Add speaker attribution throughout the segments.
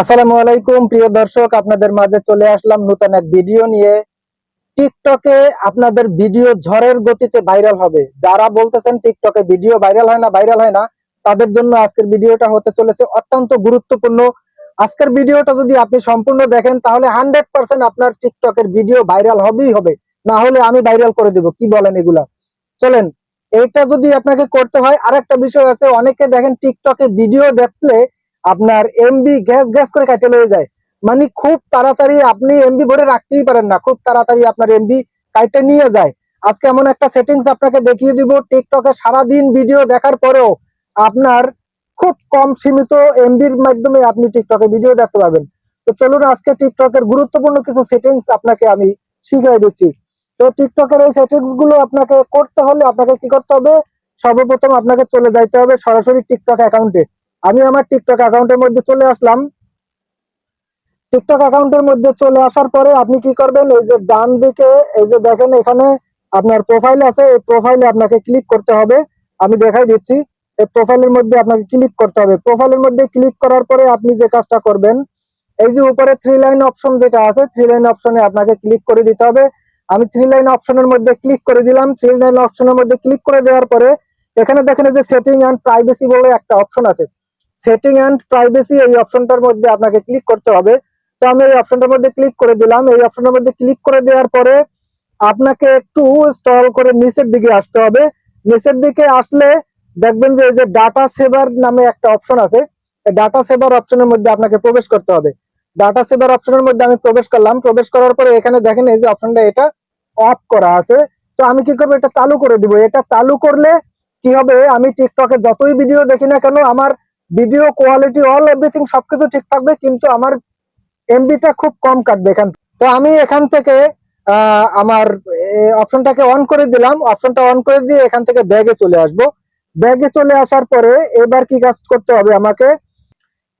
Speaker 1: আসসালামু আলাইকুম, প্রিয় দর্শক, আপনাদের মাঝে চলে আসলাম নতুন এক ভিডিও নিয়ে। টিকটকে আপনাদের ভিডিও ঝড়ের গতিতে ভাইরাল হবে। যারা বলতেছেন টিকটকে ভিডিও ভাইরাল হয় না, ভাইরাল হয় না, তাদের জন্য আজকের ভিডিওটা হতে চলেছে অত্যন্ত গুরুত্বপূর্ণ। আজকের ভিডিওটা যদি আপনি সম্পূর্ণ দেখেন, তাহলে হান্ড্রেড পার্সেন্ট আপনার টিকটকের ভিডিও ভাইরাল হবেই হবে। না হলে আমি ভাইরাল করে দেব, কি বলেন এগুলা? চলেন এটা যদি আপনাকে করতে হয়, আরেকটা বিষয় আছে, অনেকে দেখেন টিকটকে ভিডিও দেখলে আপনার এমবি গ্যাস গ্যাস করে কাটে লয়ে যায়। মানে খুব তাড়াতাড়ি আপনি এমবি ভরে রাখতেই পারেন না। খুব তাড়াতাড়ি আপনার এমবি কাইটে নিয়ে যায়। আজকে এমন একটা সেটিংস আপনাকে দেখিয়ে দিব টিকটকে সারাদিন ভিডিও দেখার পরেও আপনার খুব কম সীমিত এমবির মাধ্যমে আপনি টিকটকে ভিডিও দেখতে পারবেন। তো চলুন আজকে টিকটকের গুরুত্বপূর্ণ কিছু সেটিংস আপনাকে আমি শিখিয়ে দিচ্ছি। তো টিকটকের এই সেটিংসগুলো আপনাকে করতে হলে আপনাকে কি করতে হবে? সর্বপ্রথম আপনাকে চলে যাইতে হবে সরাসরি টিকটক অ্যাকাউন্টে আমি আমার টিকটক অ্যাকাউন্টের মধ্যে চলে আসলাম। টিকটক অ্যাকাউন্টের মধ্যে চলে আসার পরে আপনি কি করবেন? এই যে ডান দিকে, এই যে দেখেন এখানে আপনার প্রোফাইল আছে, এই প্রোফাইলে আপনাকে ক্লিক করতে হবে। আমি দেখাই দিচ্ছি, এই প্রোফাইলের মধ্যে আপনাকে ক্লিক করতে হবে। প্রোফাইলের মধ্যে ক্লিক করার পরে আপনি যে কাজটা করবেন, এই যে উপরে থ্রি লাইন অপশন যেটা আছে থ্রি লাইন অপশনে আপনাকে ক্লিক করে দিতে হবে। আমি থ্রি লাইন অপশনের মধ্যে ক্লিক করে দিলাম। থ্রি লাইন অপশনের মধ্যে ক্লিক করে দেওয়ার পরে, এখানে দেখেন যে সেটিং অ্যান্ড প্রাইভেসি বলে একটা অপশন আছে। সেটিং অ্যান্ড প্রাইভেসি এই অপশনটার মধ্যে আপনাকে ক্লিক করতে হবে। তো আমি এই অপশনটার মধ্যে ক্লিক করে দিলাম। এই অপশনের মধ্যে ক্লিক করে দেওয়ার পরে আপনাকে একটু স্টল করে নিচের দিকে আসতে হবে। নিচের দিকে আসলে দেখবেন যে এই যে ডাটা সেভার নামে একটা অপশন আছে। ডাটা সেভার অপশনের মধ্যে আপনাকে প্রবেশ করতে হবে। ডাটা সেভার অপশনের মধ্যে আমি প্রবেশ করলাম। প্রবেশ করার পরে এখানে দেখেন এই যে অপশনটা এটা অফ করা আছে। তো আমি কি করব? এটা চালু করে দিব। এটা চালু করলে কি হবে? আমি টিকটকে যতই ভিডিও দেখি না কেন, আমার ভিডিও কোয়ালিটি অল এভরিথিং সবকিছু ঠিক থাকবে, কিন্তু আমার এমবিটা খুব কম কাটবে এখান। তো আমি এখান থেকে আমার অপশনটাকে অন করে দিলাম। অপশনটা অন করে দিয়ে এখান থেকে ব্যাগে চলে আসব। ব্যাগে চলে আসার পরে এবার কি কাজ করতে হবে আমাকে?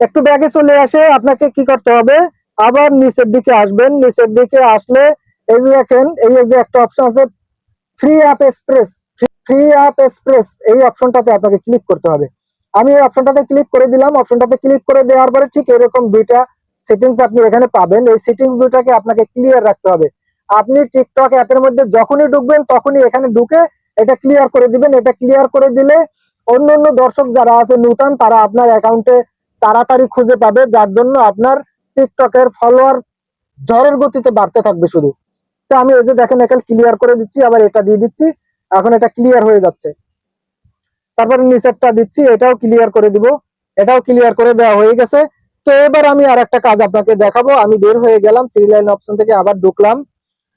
Speaker 1: একটু ব্যাগে চলে আসে আপনাকে কি করতে হবে? আবার নিচের দিকে আসবেন। নিচের দিকে আসলে এই যে দেখেন, এই যে একটা অপশন আছে free app express free app express এই অপশনটাতে আপনাকে ক্লিক করতে হবে। আমি এই অপশনটাতে ক্লিক করে দিলাম। অপশনটাতে ক্লিক করে দেওয়ার পরে ঠিক এরকম দুইটা সেটিংস আপনি এখানে পাবেন। এই সেটিংস দুইটাকে আপনাকে ক্লিয়ার রাখতে হবে। আপনি টিকটক অ্যাপের মধ্যে যখনই ঢুকবেন, তখনই এখানে ঢুকে এটা ক্লিয়ার করে দিবেন। এটা ক্লিয়ার করে দিলে অন্য অন্য দর্শক যারা আছে নূতন, তারা আপনার অ্যাকাউন্টে তাড়াতাড়ি খুঁজে পাবে। যার জন্য আপনার টিকটকের ফলোয়ার ঝড়ের গতিতে বাড়তে থাকবে শুধু। তো আমি এই যে দেখেন, এখানে ক্লিয়ার করে দিচ্ছি, আবার এটা দিয়ে দিচ্ছি। এখন এটা ক্লিয়ার হয়ে যাচ্ছে। তারপরে নিচেরটা দিচ্ছি, এটাও ক্লিয়ার করে দিব। এটাও ক্লিয়ার করে দেওয়া হয়ে গেছে। তো এবার আমি আর একটা কাজ আপনাকে দেখাবো। আমি বের হয়ে গেলাম থ্রি লাইন অপশন থেকে আবার ঢুকলাম।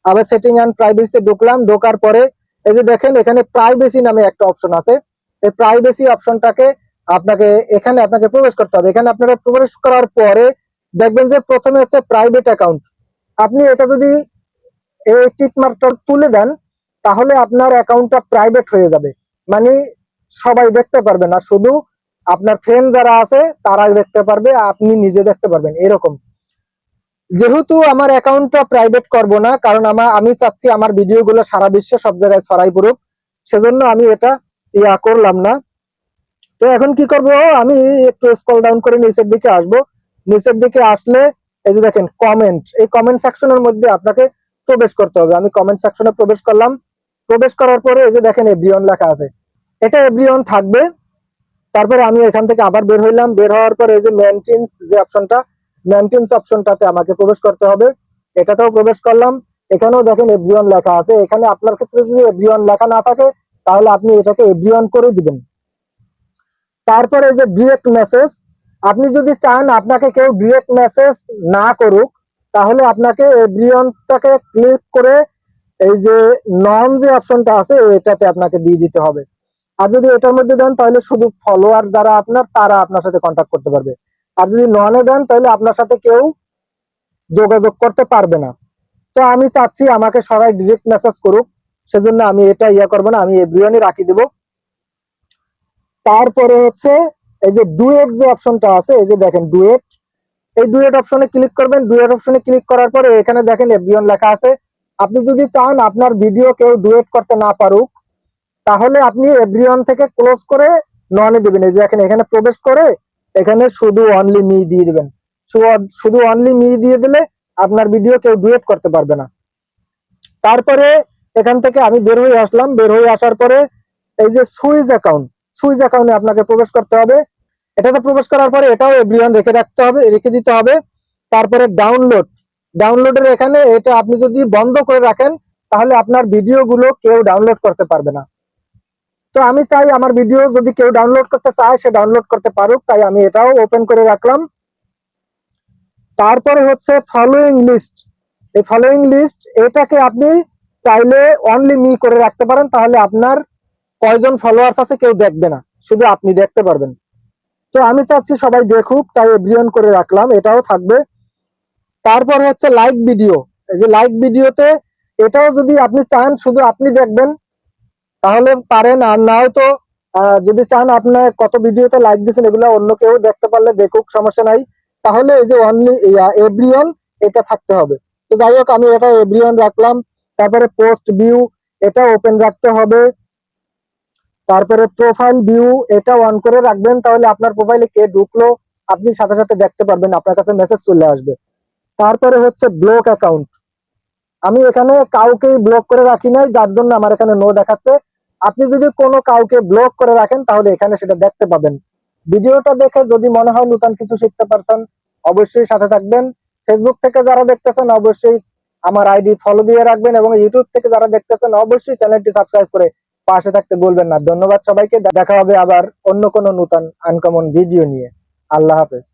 Speaker 1: আবার সেটিং অ্যান্ড প্রাইভেসিতে ঢুকলাম। ঢোকার পরে এই যে দেখেন, এখানে প্রাইভেসি নামে একটা অপশন আছে। এই প্রাইভেসি অপশনটাকে আপনাকে, এখানে আপনাকে প্রবেশ করতে হবে। এখানে আপনারা প্রবেশ করার পরে দেখবেন যে প্রথমে হচ্ছে প্রাইভেট অ্যাকাউন্ট আপনি এটা যদি এই টিক মার্কটা তুলে দেন, তাহলে আপনার অ্যাকাউন্টটা প্রাইভেট হয়ে যাবে। মানে সবাই দেখতে পারবে না। শুধু আপনার ফ্রেন্ড যারা আছে, তারাই দেখতে পারবে, আপনি নিজে দেখতে পারবেন, এরকম। যেহেতু আমার অ্যাকাউন্টটা প্রাইভেট করব না, কারণ আমার আমি চাচ্ছি আমার ভিডিওগুলো সারা বিশ্বে সব জায়গায় ছড়াই পড়ুক, সেজন্য আমি এটা ইয়া করলাম না। তো এখন কি করব, আমি একটু স্ক্রল ডাউন করে নিচের দিকে আসব। নিচের দিকে আসলে, এই যে দেখেন কমেন্ট এই কমেন্ট সেকশনের মধ্যে আপনাকে প্রবেশ করতে হবে। আমি কমেন্ট সেকশনে প্রবেশ করলাম। প্রবেশ করার পরে এই যে দেখেন এভরিওয়ান লেখা আছে। এটা এভরিওয়ান থাকবে। তারপরে আমি এখান থেকে আবার বের হইলাম। বের হওয়ার পরে এই যে মেনটেন্স যে অপশনটা মেনটেন্স অপশনটাতে আমাকে প্রবেশ করতে হবে। এটাতেও প্রবেশ করলাম। এখানেও দেখেন এভরিওয়ান লেখা আছে। এখানে আপনার ক্ষেত্রে যদি এভরিওয়ান লেখা না থাকে, তাহলে আপনি এটাকে এভরিওয়ান করে দিবেন। তারপরে এই যে ডিরেক্ট মেসেজ আপনি যদি চান আপনাকে কেউ ডিরেক্ট মেসেজ না করুক, তাহলে আপনাকে এভরিওয়ানটাকে ক্লিক করে এই যে নন যে অপশনটা আছে এটাতে আপনাকে দিয়ে দিতে হবে। আর যদি এটার মধ্যে দেন, তাহলে শুধু ফলোয়ার যারা আপনার, তারা আপনার সাথে কন্ট্যাক্ট করতে পারবে। আর যদি ননে দেন, তাহলে আপনার সাথে কেউ যোগাযোগ করতে পারবে না। তো আমি চাচ্ছি আমাকে সবাই ডিরেক্ট মেসেজ করুক, সেজন্য আমি এটা ইয়া করব না, আমি এভরিওয়ানই রাখি দেব। তারপরে হচ্ছে, এই যে ডুয়েট যে অপশনটা আছে, এই যে দেখেন ডুয়েট এই ডুয়েট অপশনে ক্লিক করবেন ডুয়েট অপশনে ক্লিক করার পরে এখানে দেখেন এভরিওয়ান লেখা আছে। আপনি যদি চান আপনার ভিডিও কেউ ডুয়েট করতে না পারুক তাহলে আপনি এভরিওয়ান থেকে ক্লোজ করে ননে দিবেন। এই যে এখানে এখানে প্রবেশ করে এখানে শুধু অনলি মি দিয়ে দিবেন। শুধু অনলি মি দিয়ে দিলে আপনার ভিডিও কেউ ডুয়েট করতে পারবে না। তারপরে এখান থেকে আমি বের হয়ে আসলাম। বের হয়ে আসার পরে এই যে সুইজ অ্যাকাউন্ট সুইজ অ্যাকাউন্টে আপনাকে প্রবেশ করতে হবে। এটাতে প্রবেশ করার পরে এটাও এভরিওয়ান রেখে রাখতে হবে, রেখে দিতে হবে। তারপরে ডাউনলোড ডাউনলোডের এখানে এটা আপনি যদি বন্ধ করে রাখেন, তাহলে আপনার ভিডিওগুলো কেউ ডাউনলোড করতে পারবে না। তো আমি চাই আমার ভিডিও যদি কেউ ডাউনলোড করতে চায়, সে ডাউনলোড করতে পারুক। তাই আমি এটাও ওপেন করে রাখলাম। তারপরে হচ্ছে ফলোইং লিস্ট এই ফলোইং লিস্ট এটাকে আপনি চাইলে অনলি মি করে রাখতে পারেন, তাহলে আপনার কয়জন ফলোয়ার্স আছে কেউ দেখবে না। শুধু আপনি দেখতে পারবেন। তো আমি চাচ্ছি সবাই দেখুক, তাই এভরিওয়ান করে রাখলাম, এটাও থাকবে। তারপর হচ্ছে লাইক ভিডিও এই যে লাইক ভিডিওতে এটাও যদি আপনি চান, শুধু আপনি দেখবেন। তাহলে পারেন আর নাও তো আহ, যদি চান আপনার কত ভিডিওতে লাইক দিয়েছেন এগুলো অন্য কেউ দেখতে পারলে দেখুক সমস্যা নাই। তাহলে এই যে অনলি এভরিওয়ান এটা থাকতে হবে। তো যাই হোক আমি এটা এভরিওয়ান রাখলাম। তারপরে পোস্ট ভিউ এটা ওপেন রাখতে হবে। তারপরে প্রোফাইল ভিউ এটা অন করে রাখবেন তাহলে আপনার প্রোফাইলে কে ঢুকলো আপনি সাথে সাথে দেখতে পারবেন আপনার কাছে মেসেজ চলে আসবে। তারপরে হচ্ছে ব্লক অ্যাকাউন্ট আমি এখানে কাউকেই ব্লক করে রাখি নাই, যার জন্য আমার এখানে নো দেখাচ্ছে। আপনি যদি কোনো কাউকে ব্লক করে রাখেন, তাহলে এখানে সেটা দেখতে পাবেন। ভিডিওটা দেখে যদি মনে হয় নতুন কিছু শিখতে পারছেন, অবশ্যই সাথে থাকবেন। ফেসবুক থেকে যারা দেখতেছেন, অবশ্যই আমার আইডি ফলো দিয়ে রাখবেন এবং ইউটিউব থেকে যারা দেখতেছেন, অবশ্যই চ্যানেলটি সাবস্ক্রাইব করে পাশে থাকতে বলবেন না। ধন্যবাদ সবাইকে। দেখা হবে আবার অন্য কোনো নতুন আনকমন ভিডিও নিয়ে। আল্লাহ হাফেজ।